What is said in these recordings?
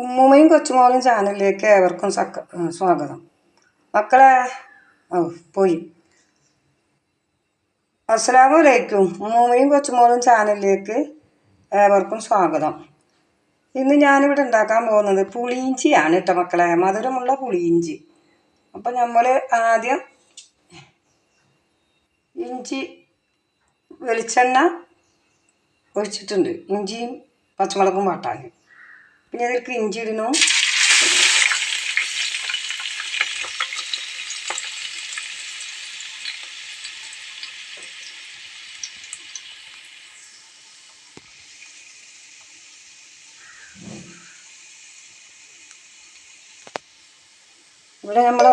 ഉമ്മുമ്മയും കൊച്ചുമോളും ചാനലിലേക്ക് ഏവർക്കും സക്ക സ്വാഗതം. മക്കളെ ഓ പോയി. അസ്സലാമു അലൈക്കും ഉമ്മുമ്മയും കൊച്ചുമോളും ചാനലിലേക്ക് ഏവർക്കും സ്വാഗതം. ഇന്ന് ഞാനിവിടെ ഉണ്ടാക്കാൻ പോകുന്നത് പുളിയിഞ്ചിയാണ് കേട്ടോ മക്കളെ. മധുരമുള്ള പുളിയിഞ്ചി. അപ്പം നമ്മൾ ആദ്യം ഇഞ്ചി വെളിച്ചെണ്ണ ഒഴിച്ചിട്ടുണ്ട്. ഇഞ്ചിയും പച്ചമുളകും വാട്ടാൻ പിന്നെ അതിലേക്ക് ഇഞ്ചി ഇടുന്നു. ഇവിടെ നമ്മൾ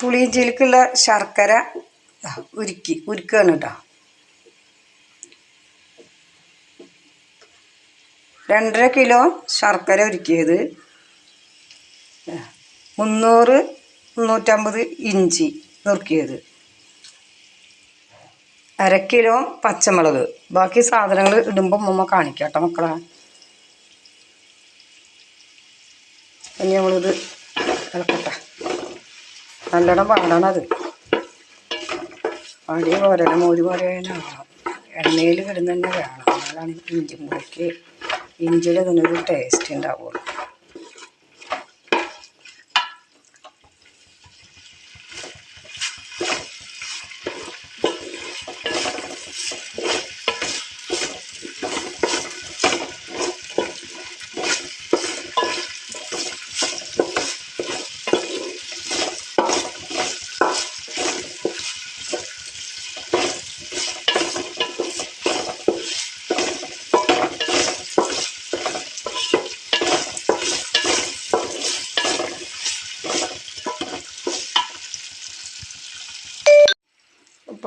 പുളിയിഞ്ചിയിലേക്കുള്ള ശർക്കര ദാ ഉരുക്കി ഉരുക്കുകയാണ് കേട്ടോ. രണ്ടര കിലോ ശർക്കര ഉരുക്കിയത് മുന്നൂറ് മുന്നൂറ്റമ്പത് ഇഞ്ചി നുറുക്കിയത്. അര കിലോ പച്ചമുളക്. ബാക്കി സാധനങ്ങൾ ഇടുമ്പോൾ ഉമ്മ കാണിക്കാം കേട്ടോ മക്കളെ. ഇനി നമ്മളിത് ഇളക്കട്ടെ. നല്ലോണം പാടണത് പാടിയ പോലെ മോര് ആവണം എണ്ണയിൽ വരുന്നതന്നെ തന്നെ വേണം. അതാണ് ഇഞ്ചി മുറിക്ക് ഇഞ്ചിയുടെ ഇതിനൊരു ടേസ്റ്റ് ഉണ്ടാവുള്ളൂ.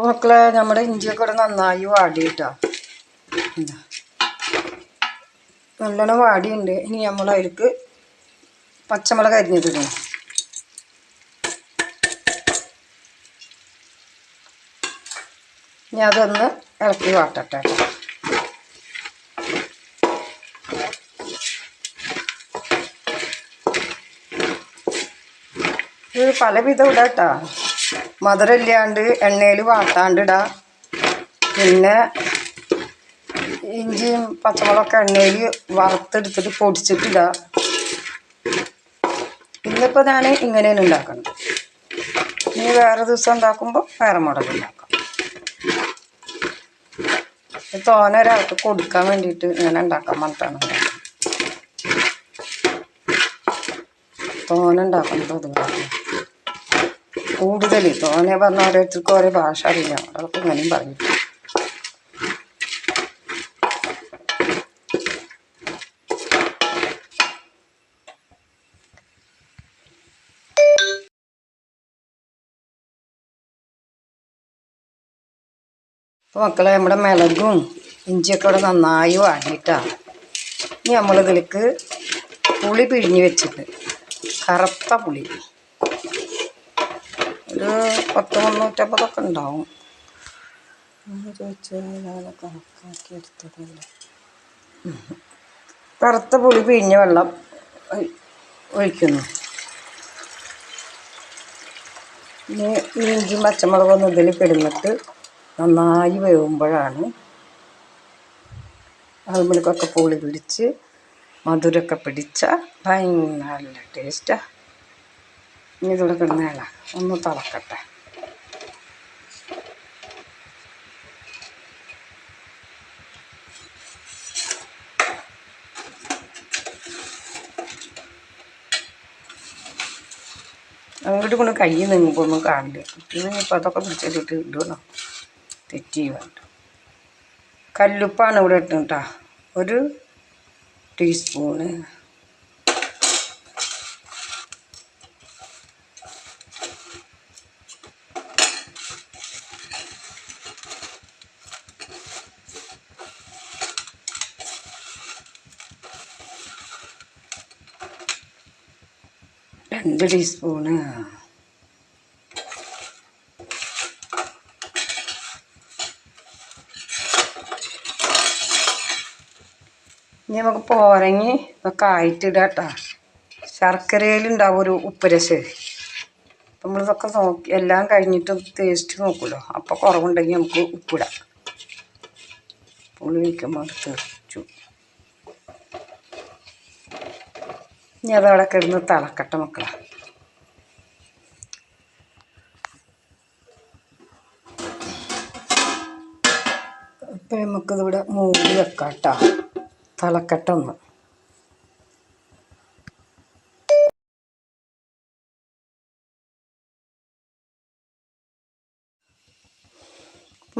ഇപ്പോൾ മക്കളെ നമ്മുടെ ഇഞ്ചിയൊക്കെ ഇവിടെ നന്നായി വാടിയിട്ടോ. എന്താ നല്ലോണം വാടിയുണ്ട്. ഇനി നമ്മൾ അതിലേക്ക് പച്ചമുളക് അരിഞ്ഞിട്ടിടണം. ഇനി അതൊന്ന് ഇളക്കി വാട്ടട്ടെ കേട്ടോ. ഇത് പല വിധം ഇടാം കേട്ടോ മധുരമില്ലാണ്ട് എണ്ണയിൽ വാട്ടാണ്ട് ഇടാം പിന്നെ ഇഞ്ചിയും പച്ചമുളകൊക്കെ എണ്ണയിൽ വറുത്തെടുത്തിട്ട് പൊടിച്ചിട്ടിടാം. ഇന്നിപ്പോൾ ഞാൻ ഇങ്ങനെയാണ് ഉണ്ടാക്കുന്നത് ഇനി വേറെ ദിവസം ഉണ്ടാക്കുമ്പോൾ വേറെ മോഡൽ ഉണ്ടാക്കാം. തോന ഒരാൾക്ക് കൊടുക്കാൻ വേണ്ടിയിട്ട് ഇങ്ങനെ ഉണ്ടാക്കാൻ മാത്രമാണ് തോനെ ഉണ്ടാക്കുന്നത് അതുകൊണ്ടാണ് കൂടുതൽ. തോനെ പറഞ്ഞ ഓരോരുത്തർക്കും ഓരോ ഭാഷ അറിയാം. അവർക്ക് ഇങ്ങനെയും പറഞ്ഞു അപ്പോൾ മക്കളെ നമ്മുടെ മിളകും ഇഞ്ചിയൊക്കെ ഇവിടെ നന്നായി വാടിയിട്ടാണ് ഇനി നമ്മളിതിലേക്ക് പുളി പിഴിഞ്ഞ് വെച്ചിട്ട് കറുത്ത പുളി. ഒരു പത്ത് മുന്നൂറ്റമ്പതൊക്കെ ഉണ്ടാവും. ചോദിച്ചാൽ കണക്കാക്കി എടുത്തതല്ല. കറുത്ത പുളി പിഴിഞ്ഞ വെള്ളം ഒഴിക്കുന്നു. ഇനി ഇഞ്ചിയും പച്ചമുളകൊന്നും ഇതിൽ പെടുന്നിട്ട് നന്നായി വേവുമ്പോഴാണ് അതുമ്പോഴേക്കൊക്കെ പുളി പിടിച്ച് മധുരമൊക്കെ പിടിച്ച ഭയങ്കര നല്ല ടേസ്റ്റാണ് ഇനി ഇതിവിടെ കിടന്നേള ഒന്ന് തിളക്കട്ടെ. അങ്ങോട്ട് കൊണ്ട് കൈ നീങ്ങുമ്പോൾ ഒന്നും കാണില്ല കുട്ടികൾ ഇപ്പം അതൊക്കെ പിടിച്ചിട്ട് ഇടണം തെറ്റി വേണ്ട. കല്ലുപ്പാണ് ഇവിടെ ഇട്ടുട്ടാ ഒരു ടീസ്പൂണ്. രണ്ട് ടീസ്പൂണ് ഇനി നമുക്ക് പോരങ്ങി ഇതൊക്കെ ആയിട്ടിടാട്ടാ ശർക്കരയിലുണ്ടാവും ഒരു ഉപ്പുരസ്. നമ്മളിതൊക്കെ നോക്കി എല്ലാം കഴിഞ്ഞിട്ട് ടേസ്റ്റ് നോക്കുമല്ലോ അപ്പോൾ കുറവുണ്ടെങ്കിൽ നമുക്ക് ഉപ്പിടാം. പുളി വയ്ക്കുമ്പോൾ അത് ഇനി അതവിടെ കിടന്ന് തിളക്കട്ടെ മക്കളെ. നമുക്കിതിവിടെ മൂടി വെക്കാം കേട്ടോ തിളക്കട്ടെ ഒന്ന്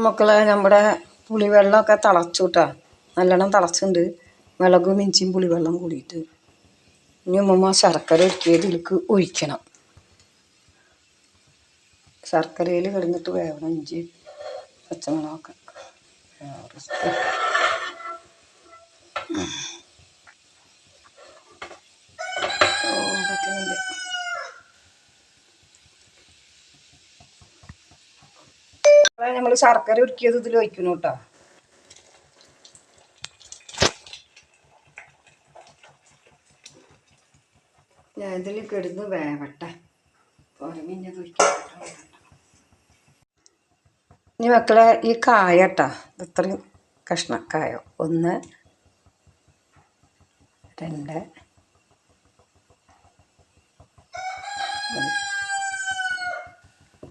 മക്കളെ നമ്മുടെ പുളിവെള്ളമൊക്കെ തിളച്ചു കേട്ടോ നല്ലോണം തിളച്ചിട്ടുണ്ട്. മുളകും ഇഞ്ചിയും പുളിവെള്ളം കൂടിയിട്ട്. ഇനി ഉമ്മ ശർക്കര ഒരുക്കിയത് ഇതിലേക്ക് ഒഴിക്കണം. ശർക്കരയിൽ കിടന്നിട്ട് വേവണം ഇഞ്ചി പച്ചമുളകൊക്കെ. പറ്റുന്നില്ല നമ്മൾ ശർക്കര ഉരുക്കിയത് ഇതിൽ വയ്ക്കുന്നു കേട്ടോ. ഞാൻ ഇതിൽ കിടന്ന് വേവട്ടെ. പുറമിഞ്ഞത് ഇനി മക്കളെ ഈ കായ കേട്ടോ ഇത്രയും കഷ്ണക്കായ ഒന്ന് രണ്ട്.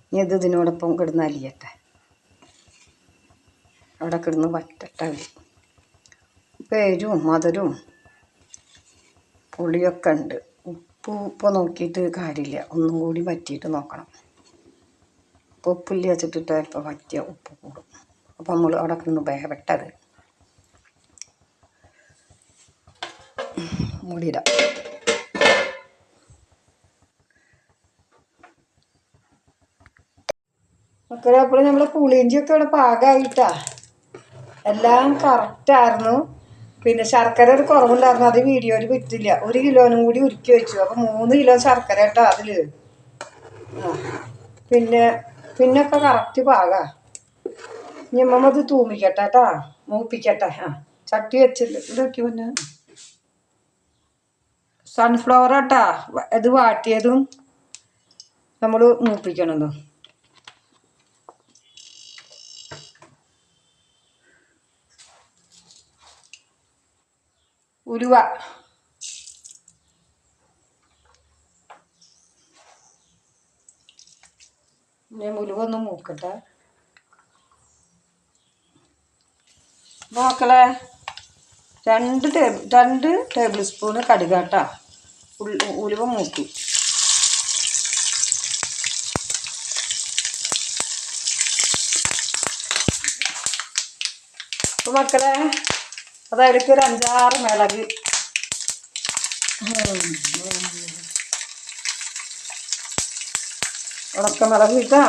ഇനി അത് ഇതിനോടൊപ്പം കിടന്ന് അലിയട്ടെ. അവിടെ കിടന്ന് വറ്റട്ടെ അലി പേരും മധുരവും പുളിയൊക്കെ ഉണ്ട്. ഉപ്പ് ഉപ്പ് നോക്കിയിട്ട് കാര്യമില്ല. ഒന്നും കൂടി വറ്റിയിട്ട് നോക്കണം. ഇപ്പോൾ ഉപ്പില്ല വെച്ചിട്ടിട്ട് ഇപ്പോൾ പറ്റിയ ഉപ്പ് കൂടും. അപ്പോൾ നമ്മൾ അവിടെ നിന്ന് വേവട്ടത് മൂടിയിടാം. മക്കളെ അപ്പോൾ നമ്മൾ പുളിയിഞ്ചിയൊക്കെ ഇവിടെ പാകമായിട്ടാ എല്ലാം കറക്റ്റായിരുന്നു പിന്നെ ശർക്കര ഒരു കുറവുണ്ടായിരുന്നു. അത് വീഡിയോയിൽ പറ്റില്ല ഒരു കിലോനും കൂടി ഉരുക്കി വെച്ചു. അപ്പം മൂന്ന് കിലോ ശർക്കര കേട്ടോ അതിൽ പിന്നെ പിന്നൊക്കെ കറക്റ്റ് പാകാ. ഇനി അമ്മ തൂമിക്കട്ടെ കേട്ടാ മൂപ്പിക്കട്ടെ. ആ ചട്ടി വെച്ചിട്ട് ഇതൊക്കെ പിന്നെ സൺഫ്ലവർ കേട്ടാ ഇത് വാട്ടിയതും നമ്മൾ മൂപ്പിക്കണതും. ഉലുവ. ഞാൻ ഉലുവ ഒന്ന് മൂക്കട്ടെ. മക്കളെ രണ്ട് ടേബിൾ രണ്ട് ടേബിൾ സ്പൂണ് കടുകാട്ടാ. ഉലുവ മൂക്കി. അപ്പോൾ മക്കളെ അതായത് ഒരു അഞ്ചാറ് മിളക്. ഉണക്ക മിളക് കിട്ടാ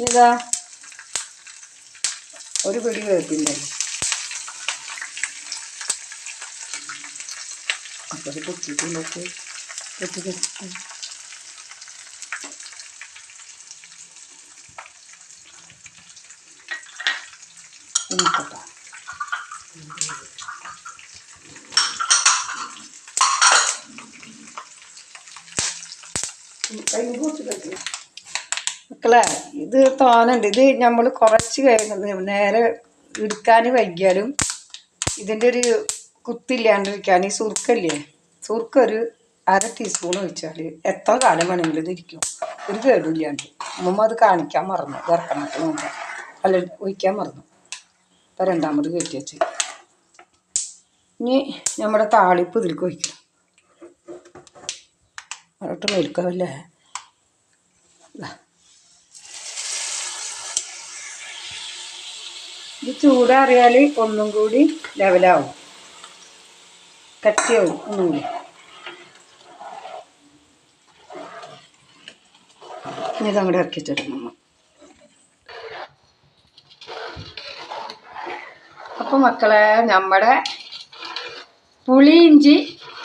ഇതാ ഒരു പിടി വേപ്പിന്റെ. അപ്പോൾ പൊട്ടിട്ടുണ്ടൊക്കെ പൊട്ടി പൊട്ടി ഇനിക്കട്ടെ മക്കളെ ഇത് തോന്നുന്നുണ്ട് ഇത് നമ്മൾ കുറച്ച് കഴിഞ്ഞത് നേരെ എടുക്കാൻ വൈകിയാലും ഇതിന്റെ ഒരു കുത്തില്ലാണ്ടിരിക്കാൻ ഈ സുർക്കല്ലേ? സുർക്ക ഒരു അര ടീസ്പൂൺ ഒഴിച്ചാൽ എത്ര കാലം വേണമെങ്കിലും ഇതിരിക്കും ഒരു കേടില്ലാണ്ട് അമ്മമ്മ അത് കാണിക്കാൻ മറന്നു. ഇറക്കണത്തിന് മുമ്പ്. അല്ല ഒഴിക്കാൻ മറന്നു. അപ്പം രണ്ടാമത് കയറ്റി വെച്ച്. ഇനി നമ്മുടെ താളിപ്പ് ഇതിലേക്ക് ഒഴിക്കണം അതോട്ട് മേൽക്കാവല്ലേ. ഇത് ചൂടാറിയാൽ ഒന്നും കൂടി ലെവലാവും. കട്ടിയാവും ഒന്നും കൂടി ഇനി ഇതങ്ങോട്ട് ഇറക്കി നമ്മൾ. അപ്പോൾ മക്കളെ നമ്മുടെ പുളിയിഞ്ചി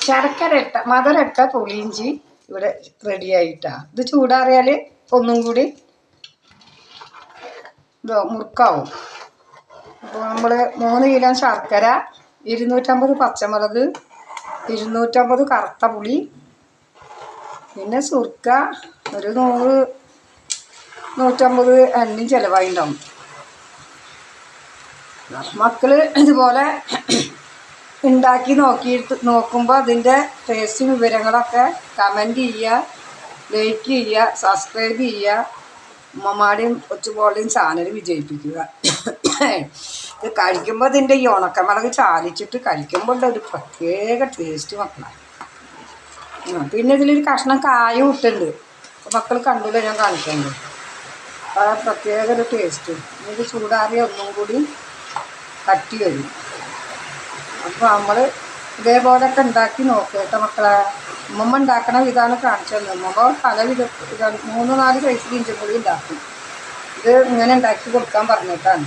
ശർക്കര ഇട്ട മധുരട്ട പുളിയിഞ്ചി ഇവിടെ റെഡി ആയിട്ടാ. ഇത് ചൂടാറിയാൽ ഒന്നും കൂടി ഇതോ മുറുക്കാവും. അപ്പോൾ നമ്മൾ മൂന്ന് കിലോ ശർക്കര ഇരുന്നൂറ്റമ്പത് പച്ചമുളക് ഇരുന്നൂറ്റമ്പത് കറുത്ത പുളി പിന്നെ സുർക്ക ഒരു നൂറ് നൂറ്റമ്പത് എണ്ണയും ചിലവായിട്ടുണ്ടാവും മക്കൾ ഇതുപോലെ ഉണ്ടാക്കി നോക്കിയിട്ട് നോക്കുമ്പോൾ അതിന്റെ ടേസ്റ്റും വിവരങ്ങളൊക്കെ കമന്റ് ചെയ്യുക ലൈക്ക് ചെയ്യുക സബ്സ്ക്രൈബ് ചെയ്യുക. ഉമ്മമാടെയും കൊച്ചുപോളുടെയും ചാനൽ വിജയിപ്പിക്കുക. ഇത് കഴിക്കുമ്പോൾ ഇതിന്റെ ഈ ഉണക്കമുളക് ചാലിച്ചിട്ട് കഴിക്കുമ്പോൾ ഒരു പ്രത്യേക ടേസ്റ്റ് മക്കളാണ് ആ, പിന്നെ ഇതിലൊരു കഷ്ണം കായ ഇട്ടുണ്ട് മക്കൾ കണ്ടില്ല ഞാൻ കാണിക്കുന്നത് ആ പ്രത്യേക ഒരു ടേസ്റ്റ് ഇത് ചൂടാറിയ ഒന്നും കൂടി കട്ടി വരും. അപ്പോൾ നമ്മൾ ഇതേപോലെയൊക്കെ ഉണ്ടാക്കി നോക്കുക കേട്ടോ മക്കളെ. ഉമ്മമ്മ ഉണ്ടാക്കണ വിധാനം കാണിച്ചു തന്നെ. ഉമ്മമ്മ പല വിധ മൂന്ന് നാല് സൈസിൽ ഇഞ്ചും കൂടി ഉണ്ടാക്കും. ഇത് ഇങ്ങനെ ഉണ്ടാക്കി കൊടുക്കാൻ പറഞ്ഞിട്ടാണ്.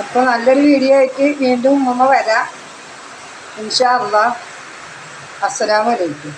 അപ്പോൾ നല്ലൊരു വീഡിയോ ആയിട്ട് വീണ്ടും ഉമ്മമ്മ വരാം. ഇൻഷാ അള്ളാ. അസ്സലാമലൈക്കും